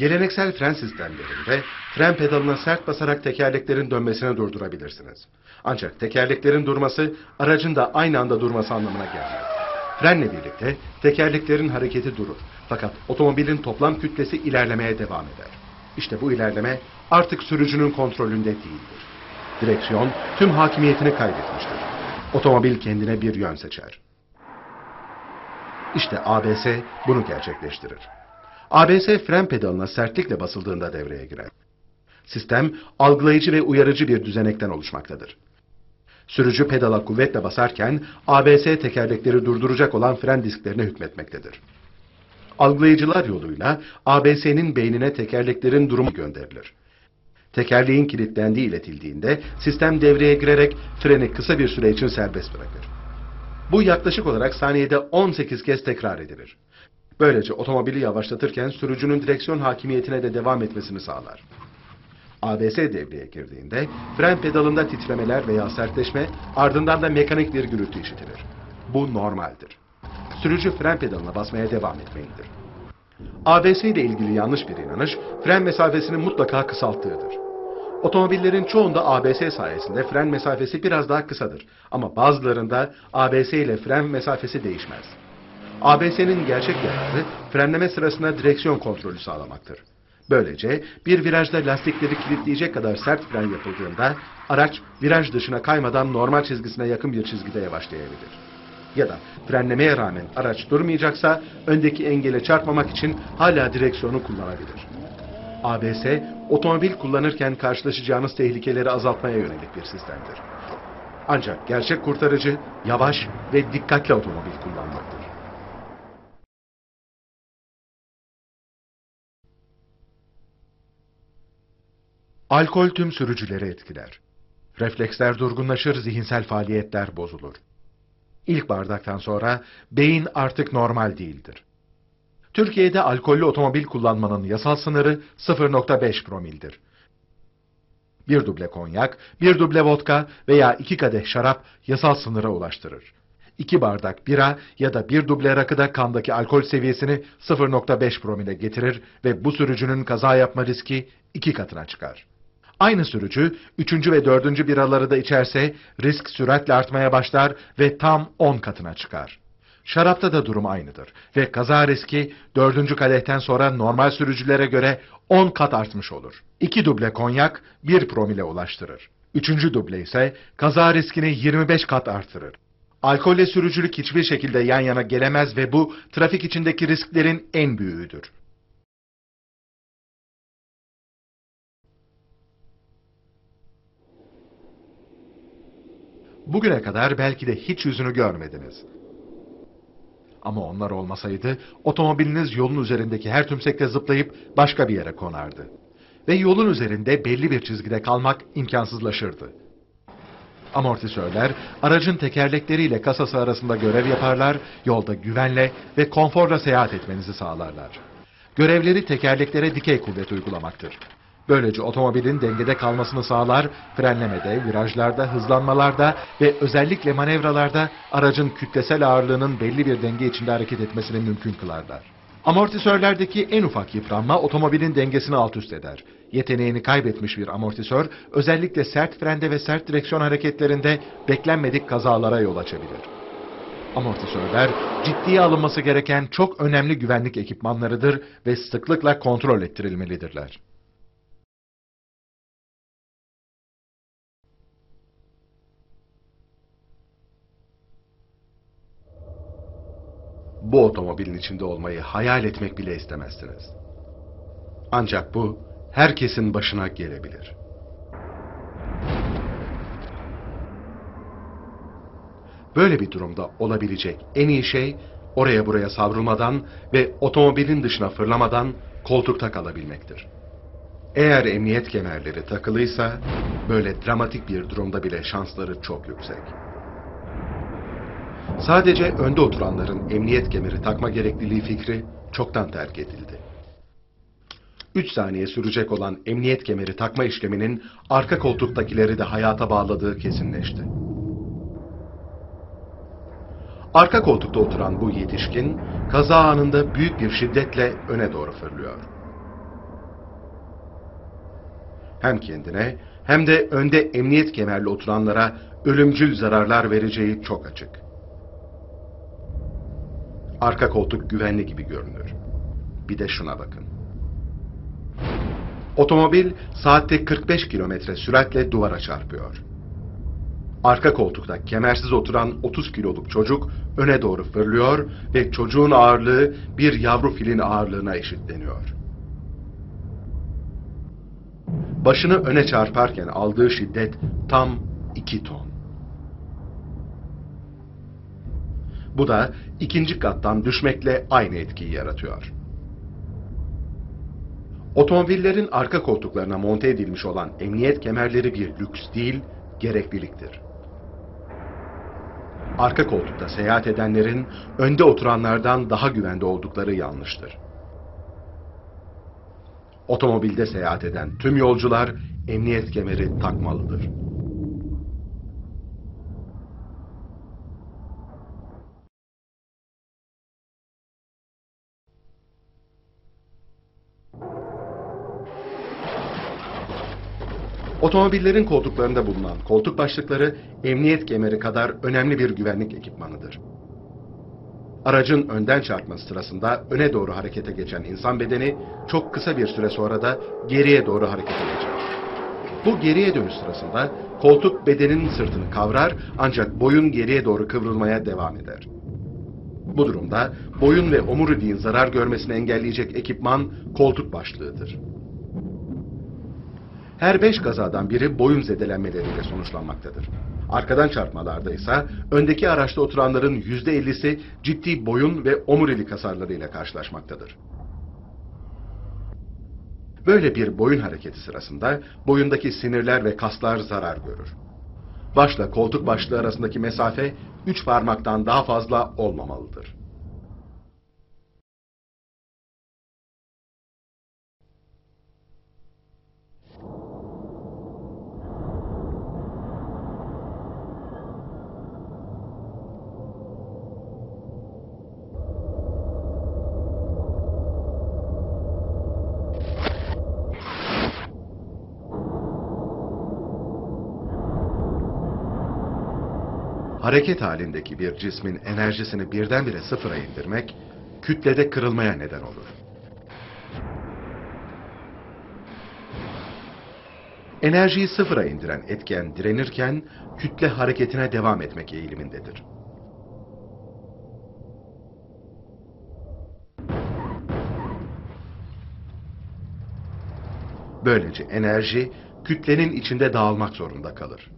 Geleneksel fren sistemlerinde fren pedalına sert basarak tekerleklerin dönmesini durdurabilirsiniz. Ancak tekerleklerin durması aracın da aynı anda durması anlamına gelmez. Frenle birlikte tekerleklerin hareketi durur. Fakat otomobilin toplam kütlesi ilerlemeye devam eder. İşte bu ilerleme artık sürücünün kontrolünde değildir. Direksiyon tüm hakimiyetini kaybetmiştir. Otomobil kendine bir yön seçer. İşte ABS bunu gerçekleştirir. ABS fren pedalına sertlikle basıldığında devreye girer. Sistem algılayıcı ve uyarıcı bir düzenekten oluşmaktadır. Sürücü pedala kuvvetle basarken ABS tekerlekleri durduracak olan fren disklerine hükmetmektedir. Algılayıcılar yoluyla ABS'nin beynine tekerleklerin durumu gönderilir. Tekerleğin kilitlendiği iletildiğinde sistem devreye girerek freni kısa bir süre için serbest bırakır. Bu yaklaşık olarak saniyede 18 kez tekrar edilir. Böylece otomobili yavaşlatırken sürücünün direksiyon hakimiyetine de devam etmesini sağlar. ABS devreye girdiğinde fren pedalında titremeler veya sertleşme ardından da mekanik bir gürültü işitilir. Bu normaldir. Sürücü fren pedalına basmaya devam etmelidir. ABS ile ilgili yanlış bir inanış fren mesafesini mutlaka kısalttığıdır. Otomobillerin çoğunda ABS sayesinde fren mesafesi biraz daha kısadır ama bazılarında ABS ile fren mesafesi değişmez. ABS'nin gerçek yararı frenleme sırasında direksiyon kontrolü sağlamaktır. Böylece bir virajda lastikleri kilitleyecek kadar sert fren yapıldığında araç viraj dışına kaymadan normal çizgisine yakın bir çizgide yavaşlayabilir. Ya da frenlemeye rağmen araç durmayacaksa öndeki engele çarpmamak için hala direksiyonu kullanabilir. ABS, otomobil kullanırken karşılaşacağınız tehlikeleri azaltmaya yönelik bir sistemdir. Ancak gerçek kurtarıcı yavaş ve dikkatli otomobil kullanmaktır. Alkol tüm sürücüleri etkiler. Refleksler durgunlaşır, zihinsel faaliyetler bozulur. İlk bardaktan sonra beyin artık normal değildir. Türkiye'de alkollü otomobil kullanmanın yasal sınırı 0.5 promildir. Bir duble konyak, bir duble vodka veya iki kadeh şarap yasal sınıra ulaştırır. İki bardak bira ya da bir duble rakı da kandaki alkol seviyesini 0.5 promile getirir ve bu sürücünün kaza yapma riski iki katına çıkar. Aynı sürücü üçüncü ve dördüncü biraları da içerse risk süratle artmaya başlar ve tam 10 katına çıkar. Şarapta da durum aynıdır ve kaza riski dördüncü kadehten sonra normal sürücülere göre 10 kat artmış olur. İki duble konyak 1 promile ulaştırır. Üçüncü duble ise kaza riskini 25 kat artırır. Alkolle sürücülük hiçbir şekilde yan yana gelemez ve bu trafik içindeki risklerin en büyüğüdür. Bugüne kadar belki de hiç yüzünü görmediniz. Ama onlar olmasaydı otomobiliniz yolun üzerindeki her tümsekte zıplayıp başka bir yere konardı. Ve yolun üzerinde belli bir çizgide kalmak imkansızlaşırdı. Amortisörler aracın tekerlekleriyle kasası arasında görev yaparlar, yolda güvenle ve konforla seyahat etmenizi sağlarlar. Görevleri tekerleklere dikey kuvvet uygulamaktır. Böylece otomobilin dengede kalmasını sağlar, frenlemede, virajlarda, hızlanmalarda ve özellikle manevralarda aracın kütlesel ağırlığının belli bir denge içinde hareket etmesini mümkün kılarlar. Amortisörlerdeki en ufak yıpranma otomobilin dengesini alt üst eder. Yeteneğini kaybetmiş bir amortisör özellikle sert frende ve sert direksiyon hareketlerinde beklenmedik kazalara yol açabilir. Amortisörler ciddiye alınması gereken çok önemli güvenlik ekipmanlarıdır ve sıklıkla kontrol ettirilmelidirler. Bu otomobilin içinde olmayı hayal etmek bile istemezsiniz. Ancak bu herkesin başına gelebilir. Böyle bir durumda olabilecek en iyi şey oraya buraya savrulmadan ve otomobilin dışına fırlamadan koltukta kalabilmektir. Eğer emniyet kemerleri takılıysa böyle dramatik bir durumda bile şansları çok yüksek. Sadece önde oturanların emniyet kemeri takma gerekliliği fikri çoktan terk edildi. 3 saniye sürecek olan emniyet kemeri takma işleminin arka koltuktakileri de hayata bağladığı kesinleşti. Arka koltukta oturan bu yetişkin kaza anında büyük bir şiddetle öne doğru fırlıyor. hem kendine hem de önde emniyet kemerli oturanlara ölümcül zararlar vereceği çok açık. Arka koltuk güvenli gibi görünür. Bir de şuna bakın. Otomobil saatte 45 kilometre süratle duvara çarpıyor. Arka koltukta kemersiz oturan 30 kiloluk çocuk öne doğru fırlıyor ve çocuğun ağırlığı bir yavru filin ağırlığına eşitleniyor. Başını öne çarparken aldığı şiddet tam 2 ton. Bu da ikinci kattan düşmekle aynı etkiyi yaratıyor. Otomobillerin arka koltuklarına monte edilmiş olan emniyet kemerleri bir lüks değil, gerekliliktir. Arka koltukta seyahat edenlerin önde oturanlardan daha güvende oldukları yanlıştır. Otomobilde seyahat eden tüm yolcular emniyet kemeri takmalıdır. Otomobillerin koltuklarında bulunan koltuk başlıkları emniyet kemeri kadar önemli bir güvenlik ekipmanıdır. Aracın önden çarpması sırasında öne doğru harekete geçen insan bedeni çok kısa bir süre sonra da geriye doğru harekete geçer. Bu geriye dönüş sırasında koltuk bedenin sırtını kavrar ancak boyun geriye doğru kıvrılmaya devam eder. Bu durumda boyun ve omuriliğin zarar görmesini engelleyecek ekipman koltuk başlığıdır. Her beş kazadan biri boyun zedelenmeleriyle sonuçlanmaktadır. Arkadan çarpmalarda ise öndeki araçta oturanların yüzde ellisi ciddi boyun ve omurilik hasarlarıyla karşılaşmaktadır. Böyle bir boyun hareketi sırasında boyundaki sinirler ve kaslar zarar görür. Başla koltuk başlığı arasındaki mesafe üç parmaktan daha fazla olmamalıdır. Hareket halindeki bir cismin enerjisini birdenbire sıfıra indirmek, kütlede kırılmaya neden olur. Enerjiyi sıfıra indiren etken direnirken, kütle hareketine devam etmek eğilimindedir. Böylece enerji, kütlenin içinde dağılmak zorunda kalır.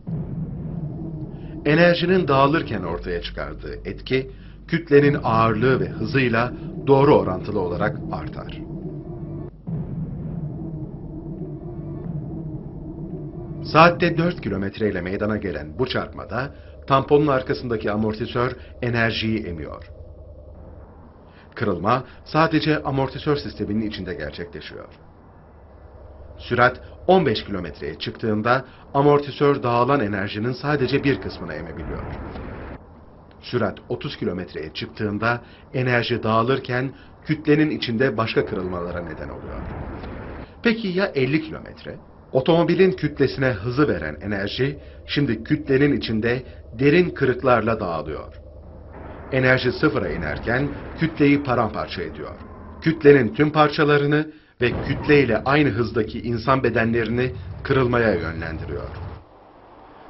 Enerjinin dağılırken ortaya çıkardığı etki, kütlenin ağırlığı ve hızıyla doğru orantılı olarak artar. Saatte 4 kilometre ile meydana gelen bu çarpmada tamponun arkasındaki amortisör enerjiyi emiyor. Kırılma sadece amortisör sisteminin içinde gerçekleşiyor. Sürat 15 kilometreye çıktığında amortisör dağılan enerjinin sadece bir kısmını emebiliyor. Sürat 30 kilometreye çıktığında enerji dağılırken kütlenin içinde başka kırılmalara neden oluyor. Peki ya 50 kilometre? Otomobilin kütlesine hızı veren enerji şimdi kütlenin içinde derin kırıklarla dağılıyor. Enerji sıfıra inerken kütleyi paramparça ediyor. Kütlenin tüm parçalarını ve kütleyle aynı hızdaki insan bedenlerini kırılmaya yönlendiriyor.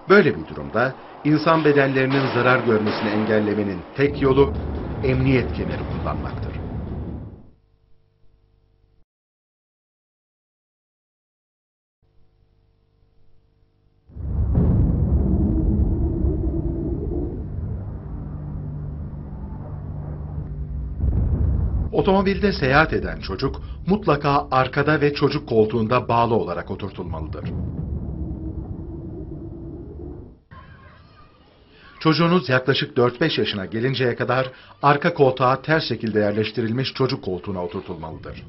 Böyle bir durumda insan bedenlerinin zarar görmesini engellemenin tek yolu emniyet kemeri kullanmaktır. Otomobilde seyahat eden çocuk mutlaka arkada ve çocuk koltuğunda bağlı olarak oturtulmalıdır. Çocuğunuz yaklaşık 4-5 yaşına gelinceye kadar arka koltuğa ters şekilde yerleştirilmiş çocuk koltuğuna oturtulmalıdır.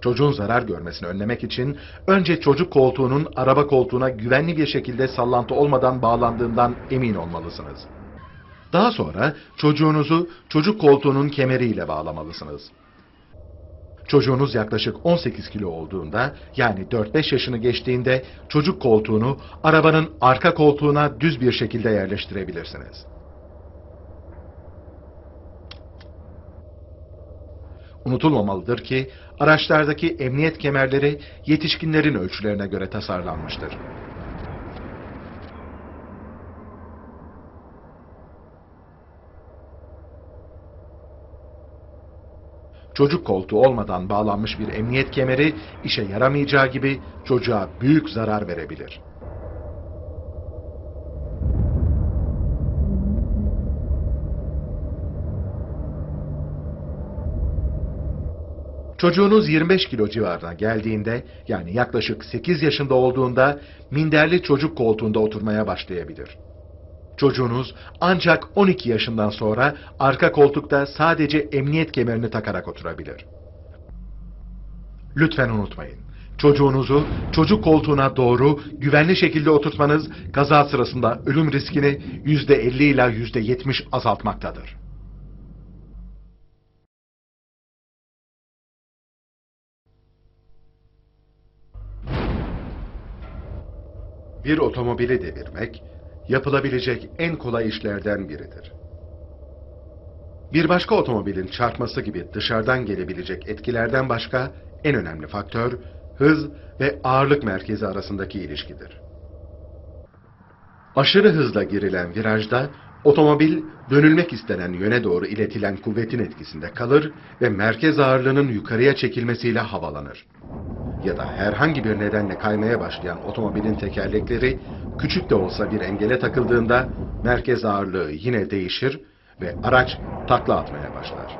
Çocuğun zarar görmesini önlemek için önce çocuk koltuğunun araba koltuğuna güvenli bir şekilde sallantı olmadan bağlandığından emin olmalısınız. Daha sonra çocuğunuzu çocuk koltuğunun kemeriyle bağlamalısınız. Çocuğunuz yaklaşık 18 kilo olduğunda yani 4-5 yaşını geçtiğinde çocuk koltuğunu arabanın arka koltuğuna düz bir şekilde yerleştirebilirsiniz. Unutulmamalıdır ki araçlardaki emniyet kemerleri yetişkinlerin ölçülerine göre tasarlanmıştır. Çocuk koltuğu olmadan bağlanmış bir emniyet kemeri işe yaramayacağı gibi çocuğa büyük zarar verebilir. Çocuğunuz 25 kilo civarına geldiğinde yani yaklaşık 8 yaşında olduğunda minderli çocuk koltuğunda oturmaya başlayabilir. Çocuğunuz ancak 12 yaşından sonra arka koltukta sadece emniyet kemerini takarak oturabilir. Lütfen unutmayın. Çocuğunuzu çocuk koltuğuna doğru güvenli şekilde oturtmanız kaza sırasında ölüm riskini %50 ila %70 azaltmaktadır. Bir otomobili devirmek, yapılabilecek en kolay işlerden biridir. Bir başka otomobilin çarpması gibi dışarıdan gelebilecek etkilerden başka en önemli faktör, hız ve ağırlık merkezi arasındaki ilişkidir. Aşırı hızla girilen virajda, otomobil dönülmek istenen yöne doğru iletilen kuvvetin etkisinde kalır ve merkez ağırlığının yukarıya çekilmesiyle havalanır ya da herhangi bir nedenle kaymaya başlayan otomobilin tekerlekleri küçük de olsa bir engele takıldığında merkez ağırlığı yine değişir ve araç takla atmaya başlar.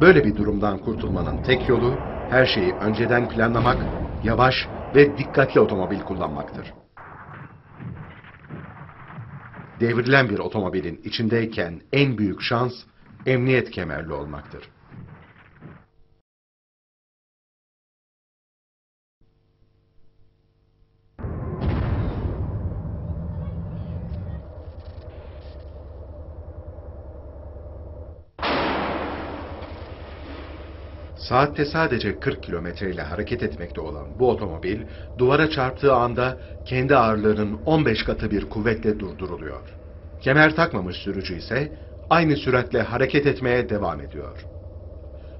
Böyle bir durumdan kurtulmanın tek yolu her şeyi önceden planlamak, yavaş ve dikkatli otomobil kullanmaktır. Devrilen bir otomobilin içindeyken en büyük şans emniyet kemerli olmaktır. Saatte sadece 40 kilometre ile hareket etmekte olan bu otomobil duvara çarptığı anda kendi ağırlığının 15 katı bir kuvvetle durduruluyor. Kemer takmamış sürücü ise aynı süratle hareket etmeye devam ediyor.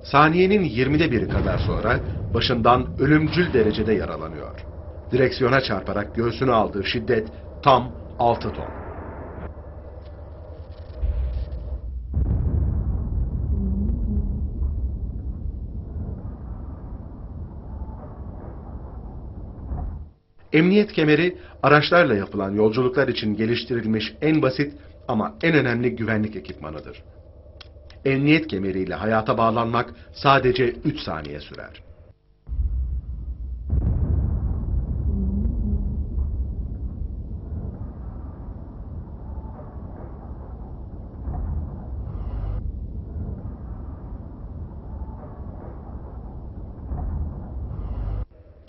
Saniyenin 20'de biri kadar sonra başından ölümcül derecede yaralanıyor. Direksiyona çarparak göğsünü aldığı şiddet tam 6 ton. Emniyet kemeri araçlarla yapılan yolculuklar için geliştirilmiş en basit ama en önemli güvenlik ekipmanıdır. Emniyet kemeriyle hayata bağlanmak sadece 3 saniye sürer.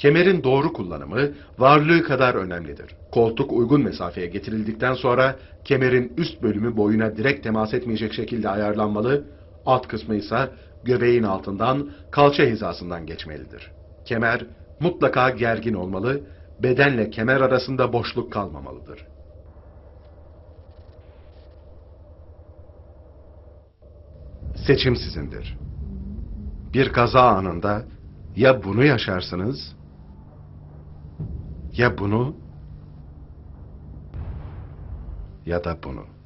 Kemerin doğru kullanımı varlığı kadar önemlidir. Koltuk uygun mesafeye getirildikten sonra kemerin üst bölümü boyuna direkt temas etmeyecek şekilde ayarlanmalı, alt kısmı ise göbeğin altından kalça hizasından geçmelidir. Kemer mutlaka gergin olmalı, bedenle kemer arasında boşluk kalmamalıdır. Seçim sizindir. Bir kaza anında ya bunu yaşarsınız ya bunu ya da bunu.